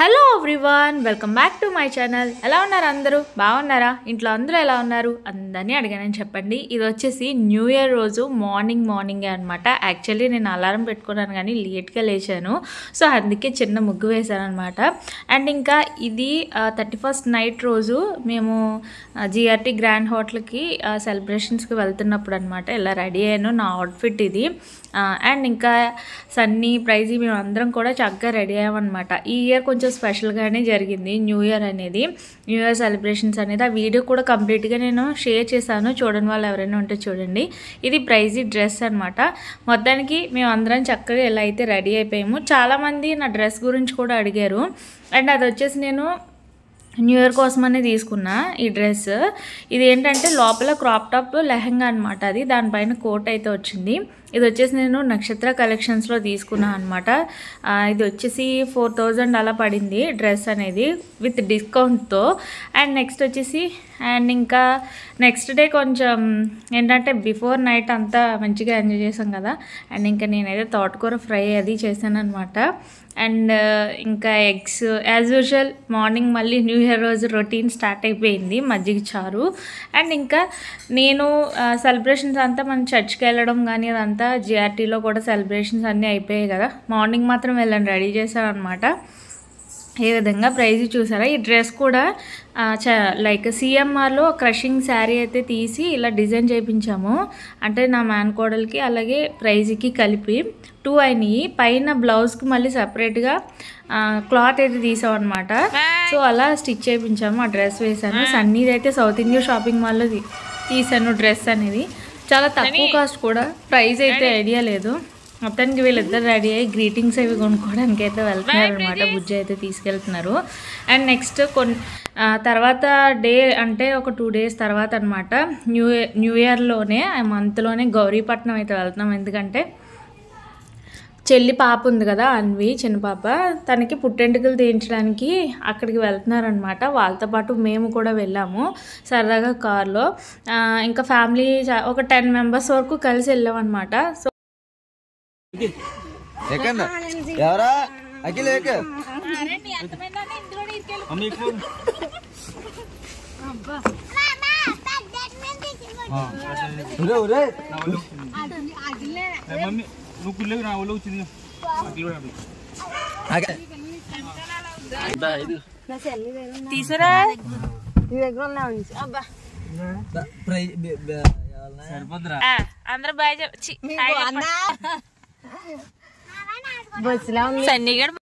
Hello everyone welcome back to my channel ఎలా ఉన్నారు అందరూ? బాగున్నారా? ఇంట్లో అందరూ ఎలా ఉన్నారు? అందరినీ అడిగానని చెప్పండి. ఇది వచ్చేసి న్యూ ఇయర్ రోజు మార్నింగ్ మార్నింగే అనమాట యాక్చువల్లీ నేను అలారం పెట్టుకున్నాను కానీ లేట్గా లేచాను. సో అందుకే చిన్న ముగ్గు వేశాను అనమాట అండ్ ఇంకా ఇది థర్టీ ఫస్ట్ నైట్ రోజు మేము జిఆర్టీ గ్రాండ్ హోటల్కి సెలబ్రేషన్స్కి వెళ్తున్నప్పుడు అనమాట ఇలా రెడీ అయ్యాను నా అవుట్ఫిట్ ఇది. అండ్ ఇంకా సన్నీ ప్రైజ్ మేము అందరం కూడా చక్కగా రెడీ అయ్యామన్నమాట. ఈ ఇయర్ కొంచెం స్పెషల్గానే జరిగింది న్యూ ఇయర్ అనేది. న్యూ ఇయర్ సెలబ్రేషన్స్ అనేది. ఆ వీడియో కూడా కంప్లీట్గా నేను షేర్ చేశాను. చూడని వాళ్ళు ఎవరైనా ఉంటే చూడండి. ఇది ప్రైజీ డ్రెస్ అనమాట మొత్తానికి మేము అందరం చక్కగా ఎలా అయితే రెడీ అయిపోయాము. చాలామంది నా డ్రెస్ గురించి కూడా అడిగారు. అండ్ అది వచ్చేసి నేను న్యూ ఇయర్ కోసమనే తీసుకున్నా ఈ డ్రెస్. ఇది ఏంటంటే లోపల క్రాప్ టాప్ లెహంగా అనమాట అది. దానిపైన కోట్ అయితే వచ్చింది. ఇది వచ్చేసి నేను నక్షత్ర కలెక్షన్స్లో తీసుకున్నాను అనమాట ఇది వచ్చేసి ఫోర్ థౌజండ్ అలా పడింది డ్రెస్ అనేది విత్ డిస్కౌంట్తో. అండ్ నెక్స్ట్ వచ్చేసి అండ్ ఇంకా నెక్స్ట్ డే కొంచెం ఏంటంటే బిఫోర్ నైట్ అంతా మంచిగా ఎంజాయ్ చేసాం కదా. అండ్ ఇంకా నేనైతే తోటకూర ఫ్రై అది చేశాను అనమాట అండ్ ఇంకా ఎగ్స్ యాజ్ యూజువల్ మార్నింగ్ మళ్ళీ న్యూ ఇయర్ రోజు రొటీన్ స్టార్ట్ అయిపోయింది మజ్జిగ చారు. అండ్ ఇంకా నేను సెలబ్రేషన్స్ అంతా మనం చర్చ్కి వెళ్ళడం కానీ అదంతా జిఆర్టీలో కూడా సెలబ్రేషన్స్ అన్నీ అయిపోయాయి కదా. మార్నింగ్ మాత్రం వెళ్ళండి రెడీ చేశాను అనమాట ఏ విధంగా ప్రైజ్ చూసారా? ఈ డ్రెస్ కూడా చ లైక్ సిఎంఆర్లో క్రషింగ్ శారీ అయితే తీసి ఇలా డిజైన్ చేయించాము. అంటే నా మ్యాన్ కోడల్కి అలాగే ప్రైజ్కి కలిపి టూ అయినాయి. పైన బ్లౌజ్కి మళ్ళీ సపరేట్గా క్లాత్ అయితే తీసామన్నమాట. సో అలా స్టిచ్ చేయించాము ఆ డ్రెస్ వేసాను సన్నీది అయితే సౌత్ ఇండియా షాపింగ్ మాల్లో తీసాను డ్రెస్ అనేది. చాలా తక్కువ కాస్ట్ కూడా. ప్రైస్ అయితే ఐడియా లేదు. మొత్తానికి వీళ్ళిద్దరు రెడీ అయ్యి గ్రీటింగ్స్ అవి కొనుక్కోవడానికి అయితే వెళ్తున్నారు అనమాట బుజ్జి అయితే తీసుకెళ్తున్నారు. అండ్ నెక్స్ట్ కొన్ని తర్వాత డే అంటే ఒక టూ డేస్ తర్వాత అనమాట న్యూ ఇయర్ న్యూ ఇయర్లోనే ఆ మంత్లోనే గౌరీపట్నం అయితే వెళ్తున్నాం. ఎందుకంటే చెల్లి పాప ఉంది కదా అన్వి చిన్న పాప. తనకి పుట్టెంటుకలు తీయించడానికి అక్కడికి వెళ్తున్నారనమాట వాళ్ళతో పాటు మేము కూడా వెళ్ళాము సరదాగా కార్లో. ఇంకా ఫ్యామిలీ ఒక టెన్ మెంబర్స్ వరకు కలిసి వెళ్ళామన్నమాట. సో ఎవరా? అఖిల్ నువ్వు కుళ్ళేవి నా ఒళ్ళు వచ్చింది. తీసరా అందరూ బాగా సన్నిగడ్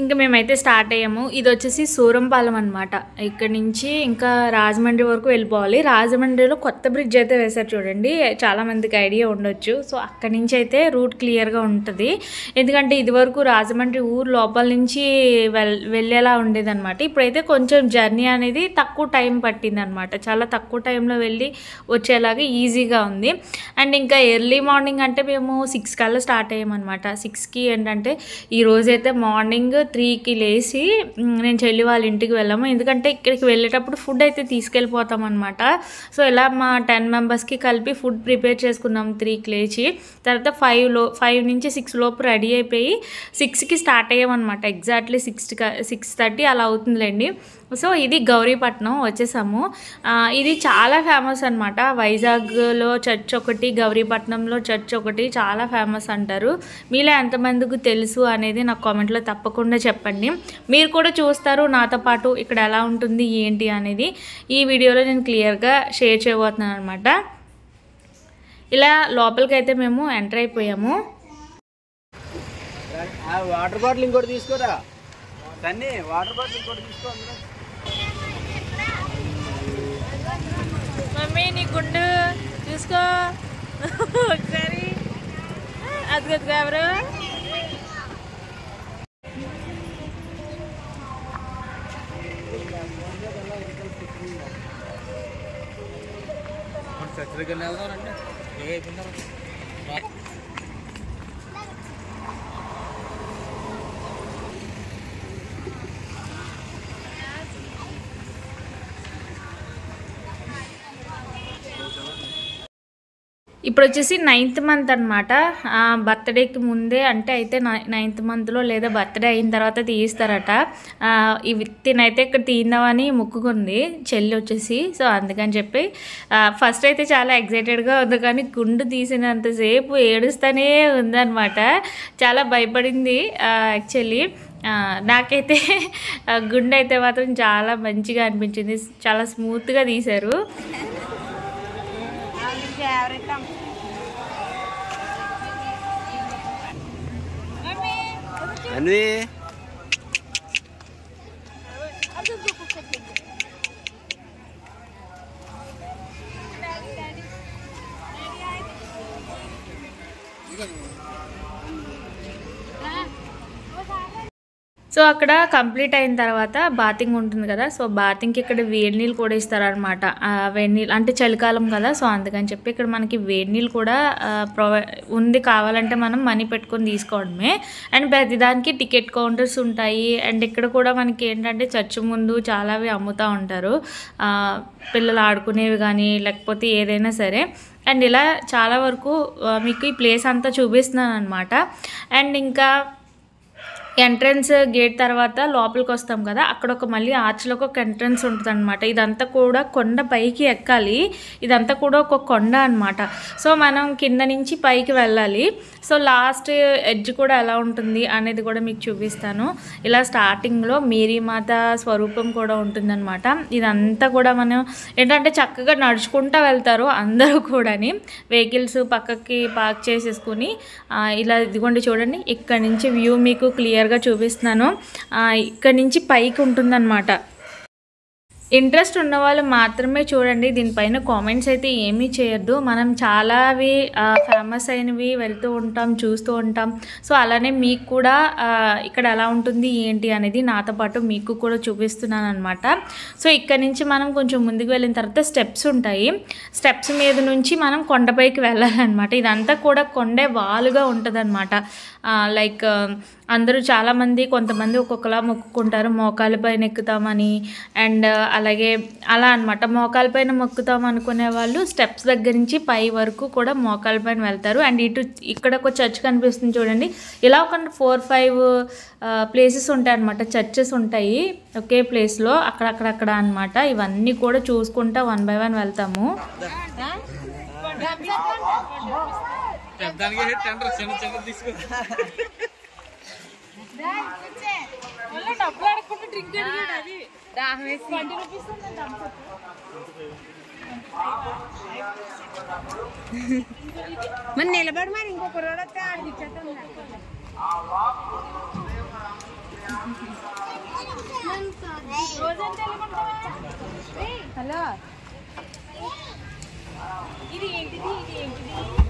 ఇంకా మేమైతే స్టార్ట్ అయ్యాము. ఇది వచ్చేసి సూరంపాలెం అనమాట ఇక్కడ నుంచి ఇంకా రాజమండ్రి వరకు వెళ్ళిపోవాలి. రాజమండ్రిలో కొత్త బ్రిడ్జ్ అయితే వేశారు చూడండి. చాలామందికి ఐడియా ఉండొచ్చు. సో అక్కడి నుంచి అయితే రూట్ క్లియర్గా ఉంటుంది. ఎందుకంటే ఇదివరకు రాజమండ్రి ఊరు లోపల నుంచి వెల్ వెళ్ళేలా ఉండేదన్నమాట. ఇప్పుడైతే కొంచెం జర్నీ అనేది తక్కువ టైం పట్టింది అనమాట చాలా తక్కువ టైంలో వెళ్ళి వచ్చేలాగా ఈజీగా ఉంది. అండ్ ఇంకా ఎర్లీ మార్నింగ్ అంటే మేము సిక్స్ కల్లా స్టార్ట్ అయ్యామన్నమాట. సిక్స్కి ఏంటంటే ఈ రోజైతే మార్నింగ్ త్రీకి లేచి నేను చెల్లి వాళ్ళ ఇంటికి వెళ్ళాము. ఎందుకంటే ఇక్కడికి వెళ్ళేటప్పుడు ఫుడ్ అయితే తీసుకెళ్ళిపోతాం అనమాట సో ఇలా మా టెన్ మెంబర్స్కి కలిపి ఫుడ్ ప్రిపేర్ చేసుకున్నాం త్రీకి లేచి. తర్వాత ఫైవ్లో ఫైవ్ నుంచి సిక్స్ లోపు రెడీ అయిపోయి సిక్స్కి స్టార్ట్ అయ్యామన్నమాట. ఎగ్జాక్ట్లీ సిక్స్ సిక్స్ థర్టీ అలా అవుతుందిలేండి. సో ఇది గౌరీపట్నం వచ్చేసాము. ఇది చాలా ఫేమస్ అనమాట వైజాగ్లో చర్చ్ ఒకటి గౌరీపట్నంలో చర్చ్ ఒకటి చాలా ఫేమస్ అంటారు. మీలో ఎంతమందికి తెలుసు అనేది నాకు కామెంట్లో తప్పకుండా చెప్పండి. మీరు కూడా చూస్తారు నాతో పాటు ఇక్కడ ఎలా ఉంటుంది ఏంటి అనేది. ఈ వీడియోలో నేను క్లియర్గా షేర్ చేయబోతున్నాను అనమాట ఇలా లోపలికి అయితే మేము ఎంటర్ అయిపోయాము. వాటర్ బాటిల్ ఇంకోటి తీసుకోరా? తన్ని వాటర్ బాటిల్ ఇంకోటి తీసుకో అందులో. మమ్మీ నీ గుండు చూసుకో ఒకసారి అది కదా ఎవరు చర్చలకి వెళ్ళి వెళ్దామండి ఇప్పుడు వచ్చేసి నైన్త్ మంత్ అనమాట బర్త్డేకి ముందే అంటే అయితే నైన్త్ మంత్లో లేదా బర్త్డే అయిన తర్వాత తీయిస్తారట. ఇవి తినైతే ఇక్కడ తీందామని మొక్కుకుంది చెల్లి వచ్చేసి సో అందుకని చెప్పి ఫస్ట్ అయితే చాలా ఎగ్జైటెడ్గా ఉంది కానీ గుండు తీసినంతసేపు ఏడుస్తూనే ఉందన్నమాట. చాలా భయపడింది యాక్చువల్లీ నాకైతే గుండె అయితే మాత్రం చాలా మంచిగా అనిపించింది. చాలా స్మూత్గా తీశారు. అన్వి సో అక్కడ కంప్లీట్ అయిన తర్వాత బాతింగ్ ఉంటుంది కదా సో బాతింగ్కి ఇక్కడ వేడి నీళ్ళు కూడా ఇస్తారనమాట వేడి నీళ్ళు అంటే చలికాలం కదా సో అందుకని చెప్పి ఇక్కడ మనకి వేడి నీళ్ళు కూడా ప్రొవై ఉంది కావాలంటే మనం మనీ పెట్టుకొని తీసుకోవడమే. అండ్ ప్రతిదానికి టికెట్ కౌంటర్స్ ఉంటాయి. అండ్ ఇక్కడ కూడా మనకి ఏంటంటే చర్చ్ ముందు చాలావి అమ్ముతూ ఉంటారు. పిల్లలు ఆడుకునేవి కానీ లేకపోతే ఏదైనా సరే. అండ్ ఇలా చాలా వరకు మీకు ఈ ప్లేస్ అంతా చూపిస్తున్నాను అనమాట అండ్ ఇంకా ఎంట్రన్స్ గేట్ తర్వాత లోపలికి వస్తాం కదా అక్కడ ఒక మళ్ళీ ఆర్చ్లోకి ఒక ఎంట్రన్స్ ఉంటుంది అనమాట ఇదంతా కూడా కొండ పైకి ఎక్కాలి. ఇదంతా కూడా ఒక కొండ అనమాట సో మనం కింద నుంచి పైకి వెళ్ళాలి. సో లాస్ట్ ఎడ్జ్ కూడా ఎలా ఉంటుంది అనేది కూడా మీకు చూపిస్తాను. ఇలా స్టార్టింగ్లో మేరీమాత స్వరూపం కూడా ఉంటుందన్నమాట. ఇదంతా కూడా మనం ఏంటంటే చక్కగా నడుచుకుంటూ వెళ్తారు అందరూ కూడాని. వెహికల్స్ పక్కకి పార్క్ చేసేసుకుని ఇలా ఇదిగోండి చూడండి. ఇక్కడ నుంచి వ్యూ మీకు క్లియర్ క్లియర్గా చూపిస్తున్నాను. ఇక్కడ నుంచి పైకి ఉంటుందన్నమాట. ఇంట్రెస్ట్ ఉన్న వాళ్ళు మాత్రమే చూడండి. దీనిపైన కామెంట్స్ అయితే ఏమీ చేయొద్దు. మనం చాలావి ఫేమస్ అయినవి వెళ్తూ ఉంటాం చూస్తూ ఉంటాం. సో అలానే మీకు కూడా ఇక్కడ ఎలా ఉంటుంది ఏంటి అనేది నాతో పాటు మీకు కూడా చూపిస్తున్నాను అనమాట సో ఇక్కడ నుంచి మనం కొంచెం ముందుకు వెళ్ళిన తర్వాత స్టెప్స్ ఉంటాయి. స్టెప్స్ మీద నుంచి మనం కొండపైకి వెళ్ళాలన్నమాట. ఇదంతా కూడా కొండే వాలుగా ఉంటుంది లైక్ అందరూ చాలామంది కొంతమంది ఒక్కొక్కలా మొక్కుకుంటారు. మోకాలపైన ఎక్కుతామని అండ్ అలాగే అలా అనమాట మోకాలపైన మొక్కుతాం అనుకునే వాళ్ళు స్టెప్స్ దగ్గర నుంచి పై వరకు కూడా మోకాలపైన వెళ్తారు. అండ్ ఇటు ఇక్కడ ఒక చర్చ్ కనిపిస్తుంది చూడండి. ఇలా ఒక ఫోర్ ఫైవ్ ప్లేసెస్ ఉంటాయి అనమాట చర్చెస్ ఉంటాయి ఒకే ప్లేస్లో అక్కడక్కడక్కడ అనమాట ఇవన్నీ కూడా చూసుకుంటా వన్ బై వన్ వెళ్తాము. పెద్దానికి టెండర్ చిన్న చిన్న తీసుకో. నిలబడి మరి ఇంకొక రోడ్ వస్తే ఆడికి హలో మీరు వేస్తాం కాదండి థమ్స్అప్ అంట దానికన్నా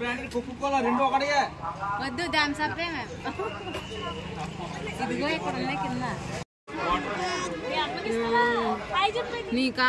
బ్రాండ్ కొక్కుకోవాలా రెండు ఒకటిగా వద్దు థమ్స్అప్ మేము ఇదిగో ఇక్కడ ఉన్నాయి కింద నీకా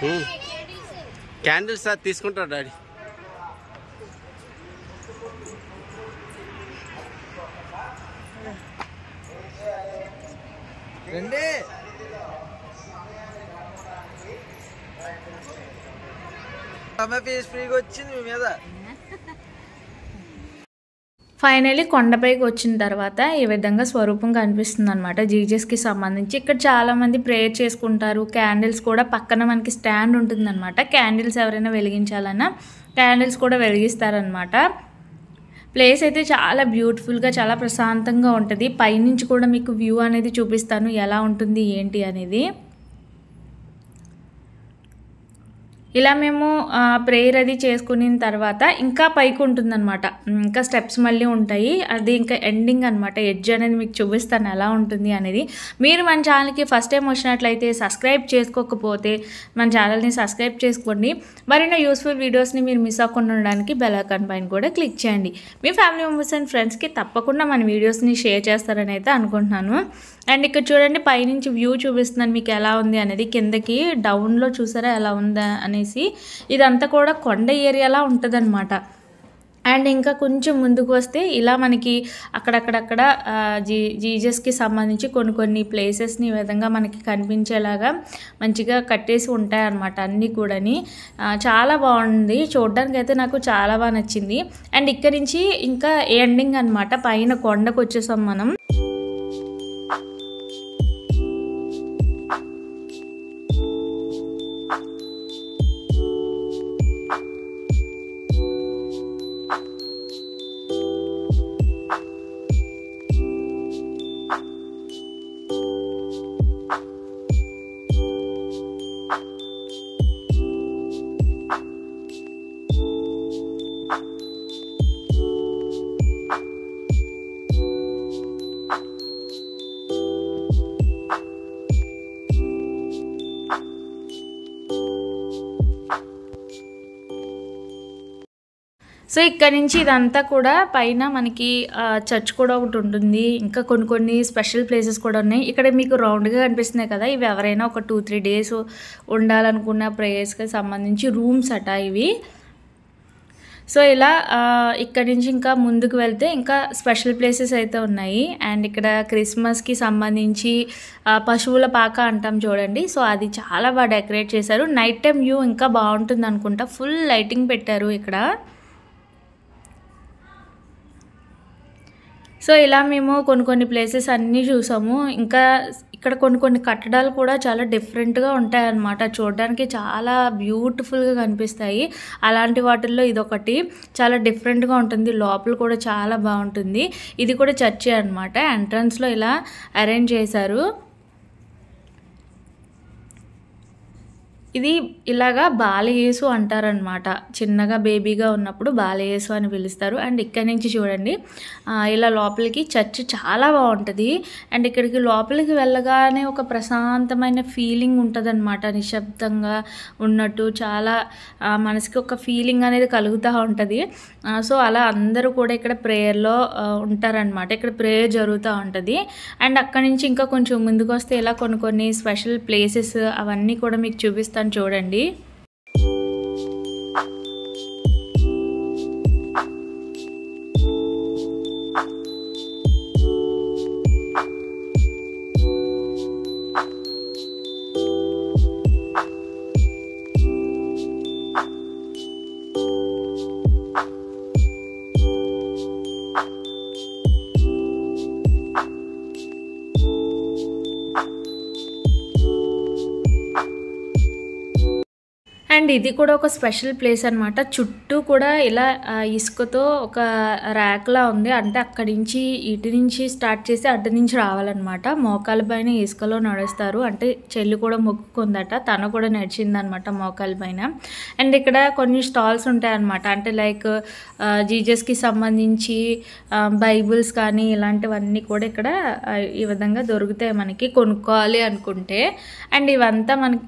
Hmm. క్యాండిల్స్ సార్ తీసుకుంటారు డాడీ. రండి. అమ్మ ఫీజు ఫ్రీగా వచ్చింది మీ మీద. ఫైనలీ కొండపైకి వచ్చిన తర్వాత ఈ విధంగా స్వరూపం కనిపిస్తుంది అనమాట జీజస్కి సంబంధించి ఇక్కడ చాలామంది ప్రేయర్ చేసుకుంటారు. క్యాండిల్స్ కూడా పక్కన మనకి స్టాండ్ ఉంటుందన్నమాట. క్యాండిల్స్ ఎవరైనా వెలిగించాలన్నా క్యాండిల్స్ కూడా వెలిగిస్తారనమాట ప్లేస్ అయితే చాలా బ్యూటిఫుల్గా చాలా ప్రశాంతంగా ఉంటుంది. పైనుంచి కూడా మీకు వ్యూ అనేది చూపిస్తాను. ఎలా ఉంటుంది ఏంటి అనేది. ఇలా మేము ప్రేయర్ అది చేసుకున్న తర్వాత ఇంకా పైకి ఉంటుందన్నమాట. ఇంకా స్టెప్స్ మళ్ళీ ఉంటాయి. అది ఇంకా ఎండింగ్ అనమాట ఎడ్జ్ అనేది మీకు చూపిస్తాను ఎలా ఉంటుంది అనేది. మీరు మన ఛానల్కి ఫస్ట్ టైం వచ్చినట్లయితే సబ్స్క్రైబ్ చేసుకోకపోతే మన ఛానల్ని సబ్స్క్రైబ్ చేసుకోండి. మరిన్నో యూస్ఫుల్ వీడియోస్ని మీరు మిస్ అవ్వకుండా ఉండడానికి బెల్ ఐకాన్ పైన కూడా క్లిక్ చేయండి. మీ ఫ్యామిలీ మెంబర్స్ అండ్ ఫ్రెండ్స్కి తప్పకుండా మన వీడియోస్ని షేర్ చేస్తారని అయితే అనుకుంటున్నాను. అండ్ ఇక్కడ చూడండి పైనుంచి వ్యూ చూపిస్తున్నాను మీకు ఎలా ఉంది అనేది. కిందకి డౌన్లో చూసారా ఎలా ఉందా అనేసి ఇదంతా కూడా కొండ ఏరియాలా ఉంటుందన్నమాట. అండ్ ఇంకా కొంచెం ముందుకు వస్తే ఇలా మనకి అక్కడక్కడక్కడ జీ జీజస్కి సంబంధించి కొన్ని కొన్ని ప్లేసెస్ని ఈ విధంగా మనకి కనిపించేలాగా మంచిగా కట్టేసి ఉంటాయన్నమాట అన్నీ కూడాని. చాలా బాగుంది. చూడడానికి అయితే నాకు చాలా బాగా నచ్చింది. అండ్ ఇక్కడి నుంచి ఇంకా ఎండింగ్ అనమాట పైన కొండకు వచ్చేసాం మనం. ఇక్కడ నుంచి ఇదంతా కూడా పైన మనకి చర్చ్ కూడా ఒకటి ఉంటుంది. ఇంకా కొన్ని కొన్ని స్పెషల్ ప్లేసెస్ కూడా ఉన్నాయి. ఇక్కడ మీకు రౌండ్గా కనిపిస్తున్నాయి కదా ఇవి ఎవరైనా ఒక టూ త్రీ డేస్ ఉండాలనుకున్న ప్రేయర్స్కి సంబంధించి రూమ్స్ అట ఇవి. సో ఇలా ఇక్కడ ఇక్కడి నుంచి ఇంకా ముందుకు వెళ్తే ఇంకా స్పెషల్ ప్లేసెస్ అయితే ఉన్నాయి. అండ్ ఇక్కడ క్రిస్మస్కి సంబంధించి పశువుల పాక అంటాం చూడండి. సో అది చాలా బాగా డెకరేట్ చేశారు. నైట్ టైం వ్యూ ఇంకా బాగుంటుంది అనుకుంటా. ఫుల్ లైటింగ్ పెట్టారు ఇక్కడ. సో ఇలా మేము కొన్ని కొన్ని ప్లేసెస్ అన్నీ చూసాము. ఇంకా ఇక్కడ కొన్ని కొన్ని కట్టడాలు కూడా చాలా డిఫరెంట్గా ఉంటాయన్నమాట. చూడడానికి చాలా బ్యూటిఫుల్గా కనిపిస్తాయి. అలాంటి వాటిల్లో ఇదొకటి. చాలా డిఫరెంట్గా ఉంటుంది. లోపల కూడా చాలా బాగుంటుంది. ఇది కూడా చర్చి అనమాట ఎంట్రన్స్లో ఇలా అరేంజ్ చేశారు. ఇది ఇలాగా బాలయేసు అంటారనమాట చిన్నగా బేబీగా ఉన్నప్పుడు బాలయేసు అని పిలుస్తారు. అండ్ ఇక్కడి నుంచి చూడండి ఇలా లోపలికి చర్చ్ చాలా బాగుంటుంది. అండ్ ఇక్కడికి లోపలికి వెళ్ళగానే ఒక ప్రశాంతమైన ఫీలింగ్ ఉంటుందన్నమాట. నిశ్శబ్దంగా ఉన్నట్టు చాలా ఆ, మనసుకి ఒక ఫీలింగ్ అనేది కలుగుతూ ఉంటుంది. సో అలా అందరూ కూడా ఇక్కడ ప్రేయర్లో ఉంటారనమాట ఇక్కడ ప్రేయర్ జరుగుతూ ఉంటుంది. అండ్ అక్కడి నుంచి ఇంకా కొంచెం ముందుకు వస్తే ఇలా కొన్ని కొన్ని స్పెషల్ ప్లేసెస్ అవన్నీ కూడా మీకు చూపిస్తాను. చూడండి. ఇది కూడా ఒక స్పెషల్ ప్లేస్ అనమాట చుట్టూ కూడా ఇలా ఇసుకతో ఒక ర్యాక్లా ఉంది. అంటే అక్కడి నుంచి ఇటు నుంచి స్టార్ట్ చేసి అటు నుంచి రావాలన్నమాట. మోకాల పైన ఇసుకలో నడుస్తారు. అంటే చెల్లి కూడా మొక్కుకుందట తను కూడా నడిచిందనమాట మోకాల పైన. అండ్ ఇక్కడ కొన్ని స్టాల్స్ ఉంటాయన్నమాట. అంటే లైక్ జీజస్కి సంబంధించి బైబుల్స్ కానీ ఇలాంటివన్నీ కూడా ఇక్కడ ఈ విధంగా దొరుకుతాయి మనకి కొనుక్కోవాలి అనుకుంటే. అండ్ ఇవంతా మనకి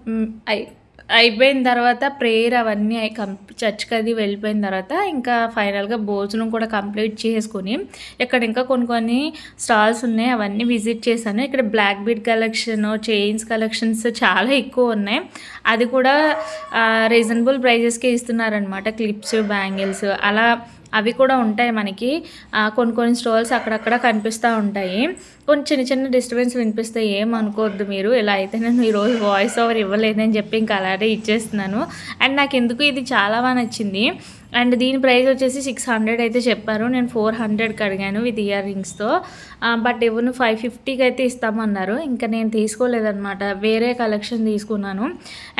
అయిపోయిన తర్వాత ప్రేయర్ అవన్నీ కం చర్చ్కి అది వెళ్ళిపోయిన తర్వాత ఇంకా ఫైనల్గా భోజనం కూడా కంప్లీట్ చేసుకుని ఇక్కడ ఇంకా కొన్ని కొన్ని స్టాల్స్ ఉన్నాయి అవన్నీ విజిట్ చేశాను. ఇక్కడ black bead collection chains collections చాలా ఎక్కువ ఉన్నాయి. అది కూడా రీజనబుల్ ప్రైజెస్కి ఇస్తున్నారనమాట క్లిప్స్ బ్యాంగిల్స్ అలా అవి కూడా ఉంటాయి మనకి. కొన్ని కొన్ని స్టోల్స్ అక్కడక్కడ కనిపిస్తూ ఉంటాయి. కొన్ని చిన్న చిన్న డిస్టర్బెన్స్ వినిపిస్తాయి ఏం అనుకోవద్దు మీరు. ఇలా అయితే నేను ఈరోజు వాయిస్ ఓవర్ ఇవ్వలేదని చెప్పి ఇంకా అలాగే ఇచ్చేస్తున్నాను. అండ్ నాకు ఎందుకు ఇది చాలా బాగా నచ్చింది. అండ్ దీని ప్రైస్ వచ్చేసి సిక్స్ హండ్రెడ్ అయితే చెప్పారు. నేను ఫోర్ హండ్రెడ్కి అడిగాను విత్ ఇయర్ రింగ్స్తో. బట్ ఎవరు ఫైవ్ ఫిఫ్టీకి అయితే ఇస్తామన్నారు. ఇంకా నేను తీసుకోలేదన్నమాట. వేరే కలెక్షన్ తీసుకున్నాను.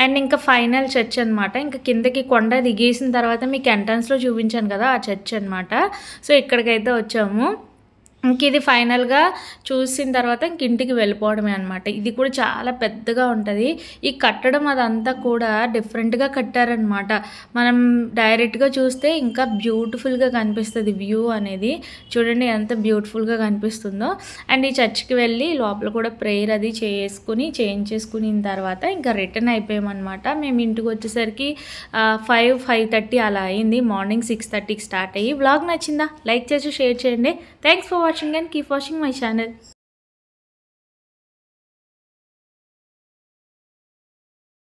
అండ్ ఇంకా ఫైనల్ చర్చ్ అనమాట ఇంకా కిందకి కొండ దిగేసిన తర్వాత మీకు ఎంట్రన్స్లో చూపించాను కదా ఆ చర్చ్ అనమాట సో ఇక్కడికైతే వచ్చాము. ఇంక ఇది ఫైనల్గా చూసిన తర్వాత ఇంక ఇంటికి వెళ్ళిపోవడమే అనమాట ఇది కూడా చాలా పెద్దగా ఉంటుంది. ఈ కట్టడం అదంతా కూడా డిఫరెంట్గా కట్టారనమాట మనం డైరెక్ట్గా చూస్తే ఇంకా బ్యూటిఫుల్గా కనిపిస్తుంది వ్యూ అనేది. చూడండి ఎంత బ్యూటిఫుల్గా కనిపిస్తుందో. అండ్ ఈ చర్చ్కి వెళ్ళి లోపల కూడా ప్రేయర్ అది చేసుకుని చేంజ్ చేసుకుని తర్వాత ఇంకా రిటర్న్ అయిపోయామన్నమాట. మేము ఇంటికి వచ్చేసరికి ఫైవ్ ఫైవ్ థర్టీ అలా అయింది. మార్నింగ్ సిక్స్ థర్టీకి స్టార్ట్ అయ్యి. వ్లాగ్ నచ్చిందా? లైక్ చేసి షేర్ చేయండి. Thanks for watching and keep watching my channel